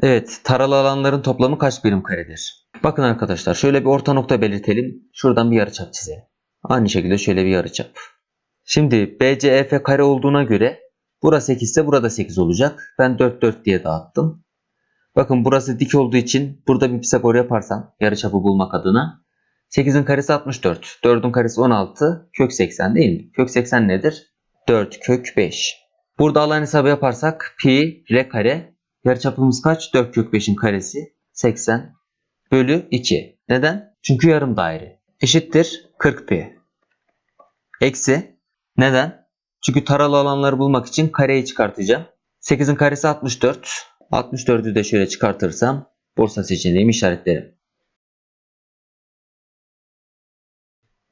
Evet, taralı alanların toplamı kaç birim karedir? Bakın arkadaşlar şöyle bir orta nokta belirtelim. Şuradan bir yarıçap çizelim. Aynı şekilde şöyle bir yarıçap. Şimdi BCEF kare olduğuna göre burası 8 ise burada 8 olacak. Ben 4 4 diye dağıttım. Bakın burası dik olduğu için burada bir Pisagor yaparsam yarıçapı bulmak adına 8'in karesi 64. 4'ün karesi 16. Kök 80 değil mi? Kök 80 nedir? 4 kök 5. Burada alan hesabı yaparsak pi r kare yarıçapımız kaç? 4 kök 5'in karesi 80 bölü 2. Neden? Çünkü yarım daire. Eşittir 40 pi. Eksi. Neden? Çünkü taralı alanları bulmak için kareyi çıkartacağım. 8'in karesi 64. 64'ü de şöyle çıkartırsam borsa seçeneğimi işaretlerim.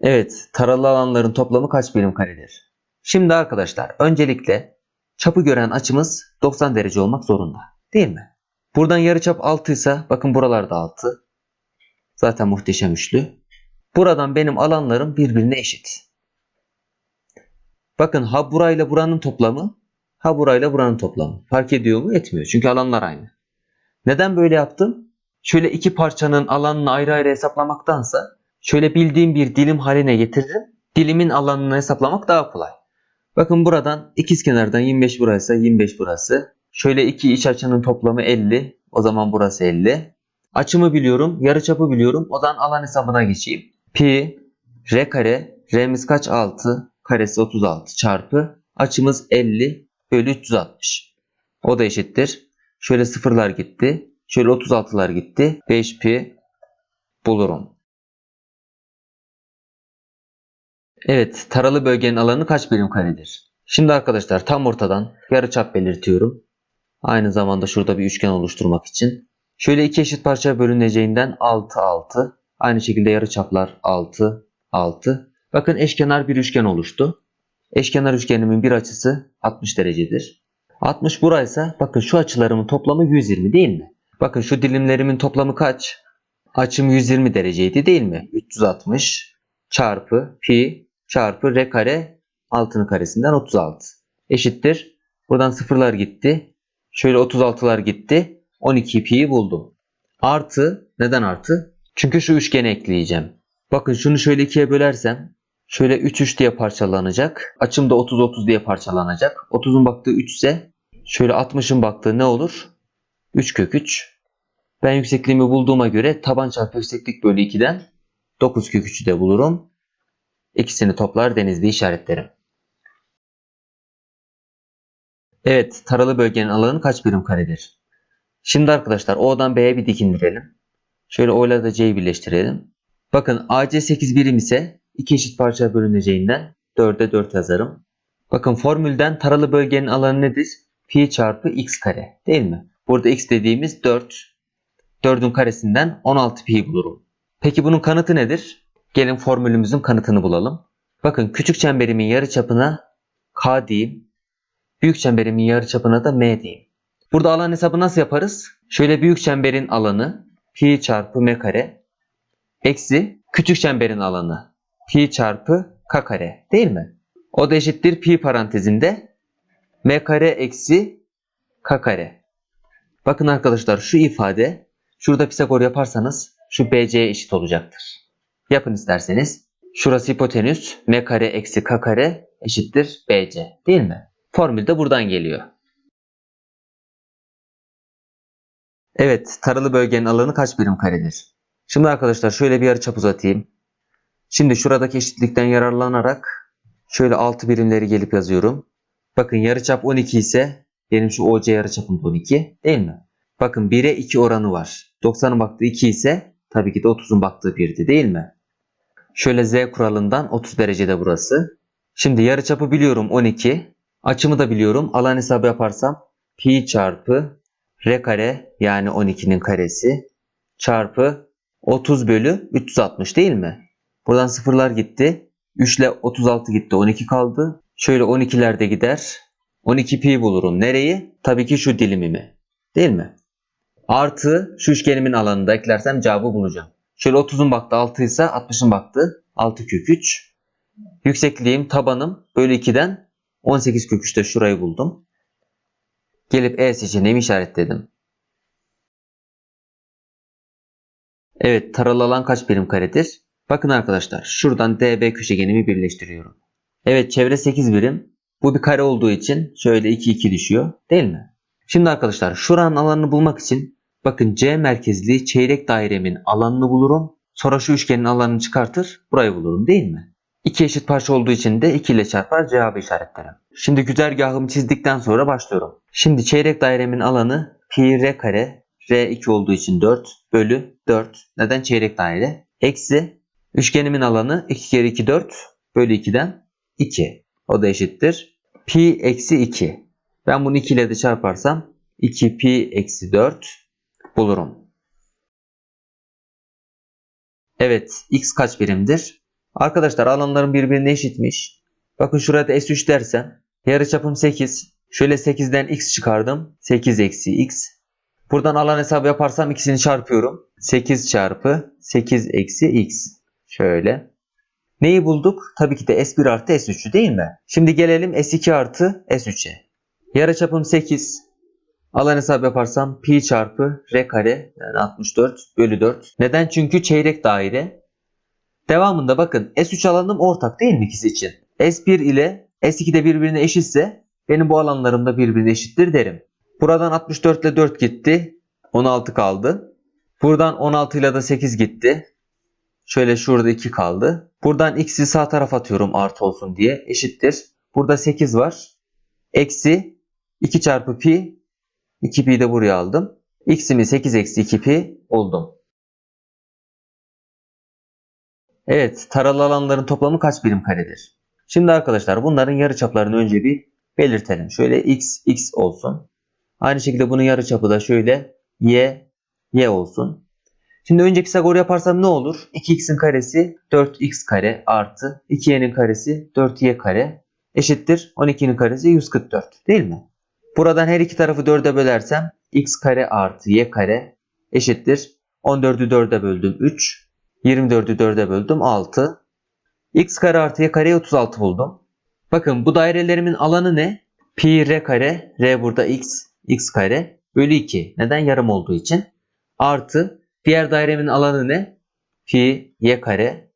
Evet, taralı alanların toplamı kaç birim karedir? Şimdi arkadaşlar öncelikle çapı gören açımız 90 derece olmak zorunda. Değil mi? Buradan yarıçap 6 ise bakın buralarda 6. Zaten muhteşem üçlü. Buradan benim alanlarım birbirine eşit. Bakın ha burayla buranın toplamı ha burayla buranın toplamı. Fark ediyor mu? Etmiyor. Çünkü alanlar aynı. Neden böyle yaptım? Şöyle iki parçanın alanını ayrı ayrı hesaplamaktansa şöyle bildiğim bir dilim haline getiririm. Dilimin alanını hesaplamak daha kolay. Bakın buradan ikizkenardan 25 burası 25 burası. Şöyle iki iç açının toplamı 50. O zaman burası 50. Açımı biliyorum. Yarıçapı biliyorum. O zaman alan hesabına geçeyim. Pi r kare. R'miz kaç? 6. Karesi 36 çarpı. Açımız 50 bölü 360. O da eşittir. Şöyle sıfırlar gitti. Şöyle 36'lar gitti. 5 pi bulurum. Evet, taralı bölgenin alanı kaç birim karedir? Şimdi arkadaşlar tam ortadan yarıçap belirtiyorum. Aynı zamanda şurada bir üçgen oluşturmak için. Şöyle iki eşit parçaya bölüneceğinden 6 6. Aynı şekilde yarıçaplar 6 6. Bakın eşkenar bir üçgen oluştu. Eşkenar üçgenimin bir açısı 60 derecedir. 60 buraysa bakın şu açılarımın toplamı 120 değil mi? Bakın şu dilimlerimin toplamı kaç? Açım 120 dereceydi değil mi? 360 çarpı pi çarpı r kare altının karesinden 36 eşittir. Buradan sıfırlar gitti. Şöyle 36'lar gitti. 12 pi'yi buldum. Artı neden artı? Çünkü şu üçgeni ekleyeceğim. Bakın şunu şöyle ikiye bölersem şöyle 3 3 diye parçalanacak. Açım da 30 30 diye parçalanacak. 30'un baktığı 3 ise şöyle 60'ın baktığı ne olur? 3 kök 3. Ben yüksekliğimi bulduğuma göre taban çarpı yükseklik bölü 2'den 9 kök 3'ü de bulurum. İkisini toplar denizde işaretlerim. Evet, taralı bölgenin alanı kaç birim karedir? Şimdi arkadaşlar O'dan B'ye bir dik indirelim. Şöyle O ile de C'yi birleştirelim. Bakın AC 8 birim ise iki eşit parçaya bölüneceğinden 4'e 4 yazarım. Bakın formülden taralı bölgenin alanı nedir? Pi çarpı x kare değil mi? Burada x dediğimiz 4. 4'ün karesinden 16 pi bulurum. Peki bunun kanıtı nedir? Gelin formülümüzün kanıtını bulalım. Bakın küçük çemberimin yarıçapına k diyeyim. Büyük çemberimin yarıçapına da m diyeyim. Burada alan hesabı nasıl yaparız? Şöyle büyük çemberin alanı pi çarpı m kare eksi küçük çemberin alanı pi çarpı k kare değil mi? O da eşittir pi parantezinde m kare eksi k kare. Bakın arkadaşlar şu ifade şurada Pisagor yaparsanız şu BC'ye eşit olacaktır. Yapın isterseniz. Şurası hipotenüs m kare eksi k kare eşittir BC değil mi? Formül de buradan geliyor. Evet, taralı bölgenin alanı kaç birim karedir? Şimdi arkadaşlar şöyle bir yarıçap uzatayım. Şimdi şuradaki eşitlikten yararlanarak şöyle 6 birimleri gelip yazıyorum. Bakın yarıçap 12 ise benim şu OC yarıçapım da 12 değil mi? Bakın 1'e 2 oranı var. 90'ın baktığı 2 ise tabii ki de 30'un baktığı 1'di değil mi? Şöyle Z kuralından 30 derecede burası. Şimdi yarıçapı biliyorum 12. Açımı da biliyorum. Alan hesabı yaparsam pi çarpı r kare yani 12'nin karesi çarpı 30 bölü 360 değil mi? Buradan sıfırlar gitti. 3 ile 36 gitti. 12 kaldı. Şöyle 12'ler de gider. 12 pi bulurum. Nereyi? Tabii ki şu dilimimi. Değil mi? Artı şu üçgenimin alanında eklersem cevabı bulacağım. Şöyle 30'un baktı 6 ise 60'ın baktı 6 kök 3. Yüksekliğim tabanım bölü 2'den 18 kök 3'te şurayı buldum. Gelip E seçeneğimi işaretledim. Evet taralı alan kaç birim karedir? Bakın arkadaşlar şuradan DB köşegenimi birleştiriyorum. Evet çevre 8 birim. Bu bir kare olduğu için şöyle 2 2 düşüyor değil mi? Şimdi arkadaşlar şuranın alanını bulmak için bakın C merkezli çeyrek dairemin alanını bulurum. Sonra şu üçgenin alanını çıkartır burayı bulurum değil mi? İki eşit parça olduğu için de 2 ile çarpar cevabı işaretlerim. Şimdi güzergahımı çizdikten sonra başlıyorum. Şimdi çeyrek dairemin alanı pi r kare r2 olduğu için 4 bölü 4. Neden çeyrek daire? Eksi üçgenimin alanı 2 kere 2 4 bölü 2'den 2. O da eşittir. Pi eksi 2. Ben bunu 2 ile de çarparsam 2 pi eksi 4 bulurum. Evet x kaç birimdir? Arkadaşlar alanların birbirine eşitmiş. Bakın şurada S3 dersem yarıçapım 8. Şöyle 8'den x çıkardım. 8 eksi x. Buradan alan hesabı yaparsam ikisini çarpıyorum. 8 çarpı 8 eksi x. Şöyle. Neyi bulduk? Tabii ki de S1 artı S3'ü değil mi? Şimdi gelelim S2 artı S3'e. Yarıçapım 8. Alan hesabı yaparsam pi çarpı r kare yani 64 bölü 4. Neden? Çünkü çeyrek daire. Devamında bakın S3 alanım ortak değil mi ikisi için? S1 ile S2 de birbirine eşitse benim bu alanlarım da birbirine eşittir derim. Buradan 64 ile 4 gitti. 16 kaldı. Buradan 16 ile de 8 gitti. Şöyle şurada 2 kaldı. Buradan x'i sağ tarafa atıyorum artı olsun diye. Eşittir. Burada 8 var. Eksi 2 çarpı pi. 2 pi de buraya aldım. x'imi 8 eksi 2 pi buldum. Evet, taralı alanların toplamı kaç birim karedir? Şimdi arkadaşlar bunların yarıçaplarını önce bir belirtelim. Şöyle x, x olsun. Aynı şekilde bunun yarıçapı da şöyle y, y olsun. Şimdi önce Pisagor yaparsam ne olur? 2x'in karesi 4x kare artı 2y'nin karesi 4y kare eşittir 12'nin karesi 144 değil mi? Buradan her iki tarafı 4'e bölersem x kare artı y kare eşittir 14'ü 4'e böldüm 3, 24'ü 4'e böldüm 6. x kare artı y kareyi 36 buldum. Bakın bu dairelerimin alanı ne? Pi r kare, r burada x, x kare bölü 2. Neden? Yarım olduğu için. Artı diğer dairemin alanı ne? Pi y kare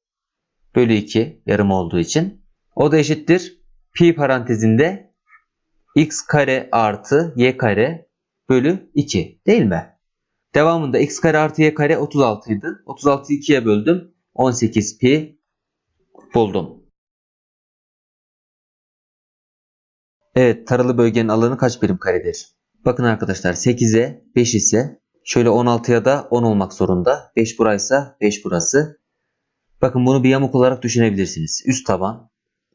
bölü 2 yarım olduğu için. O da eşittir. Pi parantezinde x kare artı y kare bölü 2 değil mi? Devamında x kare artı y kare 36 idi. 36'yı 2'ye böldüm. 18 pi buldum. Evet taralı bölgenin alanı kaç birim karedir? Bakın arkadaşlar 8'e 5 ise şöyle 16'ya da 10 olmak zorunda. 5 buraysa 5 burası. Bakın bunu bir yamuk olarak düşünebilirsiniz. Üst taban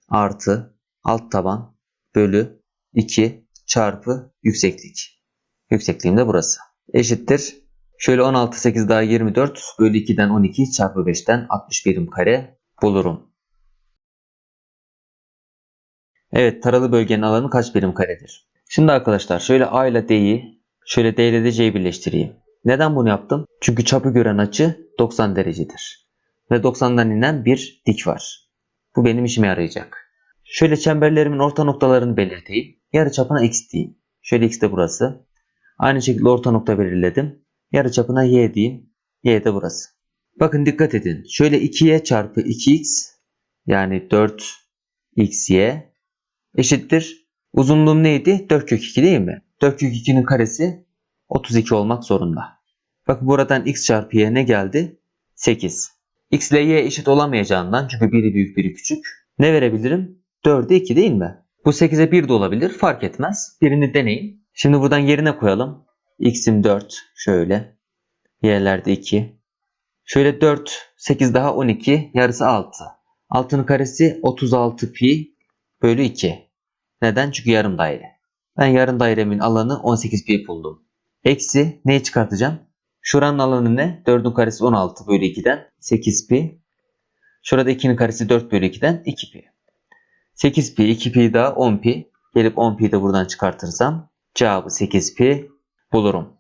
artı alt taban bölü 2 çarpı yükseklik. Yüksekliğim de burası. Eşittir. Şöyle 16 8 daha 24 bölü 2'den 12 çarpı 5'ten 60 birim kare bulurum. Evet taralı bölgenin alanı kaç birim karedir? Şimdi arkadaşlar şöyle A ile D'yi şöyle D ile de C'yi birleştireyim. Neden bunu yaptım? Çünkü çapı gören açı 90 derecedir. Ve 90'dan inen bir dik var. Bu benim işime yarayacak. Şöyle çemberlerimin orta noktalarını belirteyim. Yarı çapına x diyeyim. Şöyle x de burası. Aynı şekilde orta nokta belirledim. Yarı çapına y diyeyim. Y de burası. Bakın dikkat edin. Şöyle 2y çarpı 2x yani 4xy eşittir. Uzunluğum neydi? 4 kök 2 değil mi? 4 kök 2'nin karesi 32 olmak zorunda. Bakın buradan x çarpı y ne geldi? 8. x ile y eşit olamayacağından çünkü biri büyük biri küçük. Ne verebilirim? 4'e 2 değil mi? Bu 8'e 1 de olabilir. Fark etmez. Birini deneyin. Şimdi buradan yerine koyalım. X'im 4. Şöyle. Y'lerde 2. Şöyle 4. 8 daha 12. Yarısı 6. 6'nın karesi 36 pi bölü 2. Neden? Çünkü yarım daire. Ben yarım dairemin alanı 18 pi buldum. Eksi neyi çıkartacağım? Şuranın alanı ne? 4'ün karesi 16 bölü 2'den 8 pi. Şurada 2'nin karesi 4 bölü 2'den 2 pi. 8 pi 2 pi daha 10 pi. Gelip 10 pi de buradan çıkartırsam cevabı 8 pi bulurum.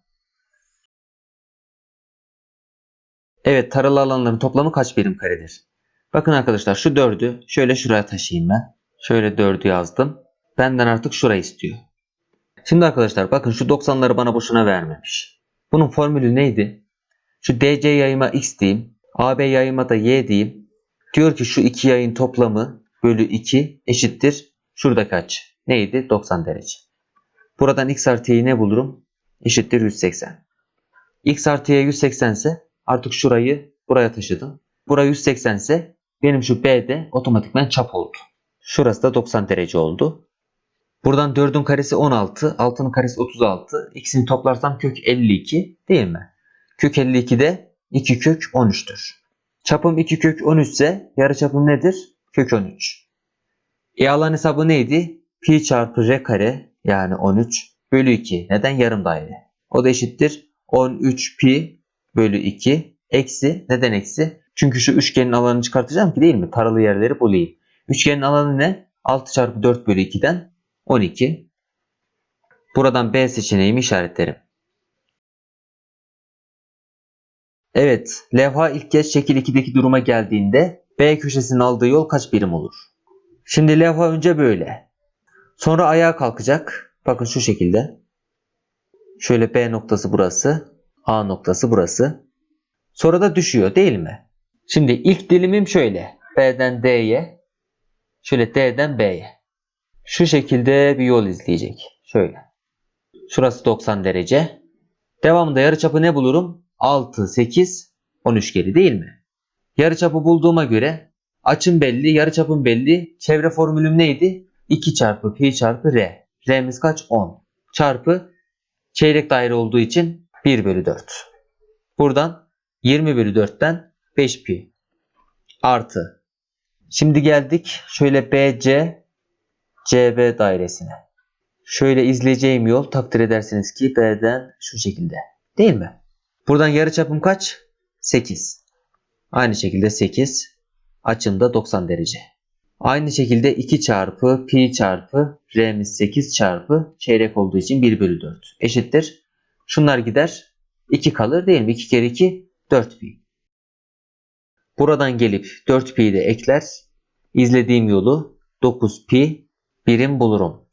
Evet taralı alanların toplamı kaç birim karedir? Bakın arkadaşlar şu 4'ü şöyle şuraya taşıyayım ben. Şöyle 4'ü yazdım. Benden artık şurayı istiyor. Şimdi arkadaşlar bakın şu 90'ları bana boşuna vermemiş. Bunun formülü neydi? Şu DC yayıma x diyeyim. AB yayıma da y diyeyim. Diyor ki şu iki yayın toplamı bölü 2 eşittir. Şurada kaç? Neydi? 90 derece. Buradan x artı y'yi ne bulurum? Eşittir 180. x artı y 180 ise artık şurayı buraya taşıdım. Bura 180 ise benim şu B'de otomatikman çap oldu. Şurası da 90 derece oldu. Buradan 4'ün karesi 16, 6'nın karesi 36. İkisini toplarsam kök 52 değil mi? Kök 52 de 2 kök 13'tür. Çapım 2 kök 13 ise yarıçapım nedir? Kök 13. E alan hesabı neydi? Pi çarpı r kare yani 13 bölü 2. Neden? Yarım daire. O da eşittir 13 pi bölü 2 eksi. Neden eksi? Çünkü şu üçgenin alanını çıkartacağım ki değil mi? Taralı yerleri bulayım. Üçgenin alanı ne? 6 çarpı 4 bölü 2'den 12. Buradan B seçeneğimi işaretlerim. Evet, levha ilk kez şekil 2'deki duruma geldiğinde B köşesinin aldığı yol kaç birim olur? Şimdi levha önce böyle. Sonra ayağa kalkacak. Bakın şu şekilde. Şöyle B noktası burası. A noktası burası. Sonra da düşüyor değil mi? Şimdi ilk dilimim şöyle. B'den D'ye. Şöyle D'den B'ye. Şu şekilde bir yol izleyecek. Şöyle. Şurası 90 derece. Devamında yarıçapı ne bulurum? 6, 8, 10 üçgeni değil mi? Yarıçapı bulduğuma göre açım belli, yarıçapım belli. Çevre formülüm neydi? 2 çarpı pi çarpı r. R'miz kaç? 10. Çarpı çeyrek daire olduğu için 1 bölü 4. Buradan 20 bölü 4'ten 5 pi. Artı. Şimdi geldik şöyle BC CB dairesine. Şöyle izleyeceğim yol takdir edersiniz ki B'den şu şekilde. Değil mi? Buradan yarıçapım kaç? 8. Aynı şekilde 8. Açım da 90 derece. Aynı şekilde 2 çarpı pi çarpı r'miz 8 çarpı çeyrek olduğu için 1 bölü 4 eşittir. Şunlar gider. 2 kalır değil mi? 2 kere 2 4 pi. Buradan gelip 4 pi'yi de ekler. İzlediğim yolu 9 pi birim bulurum.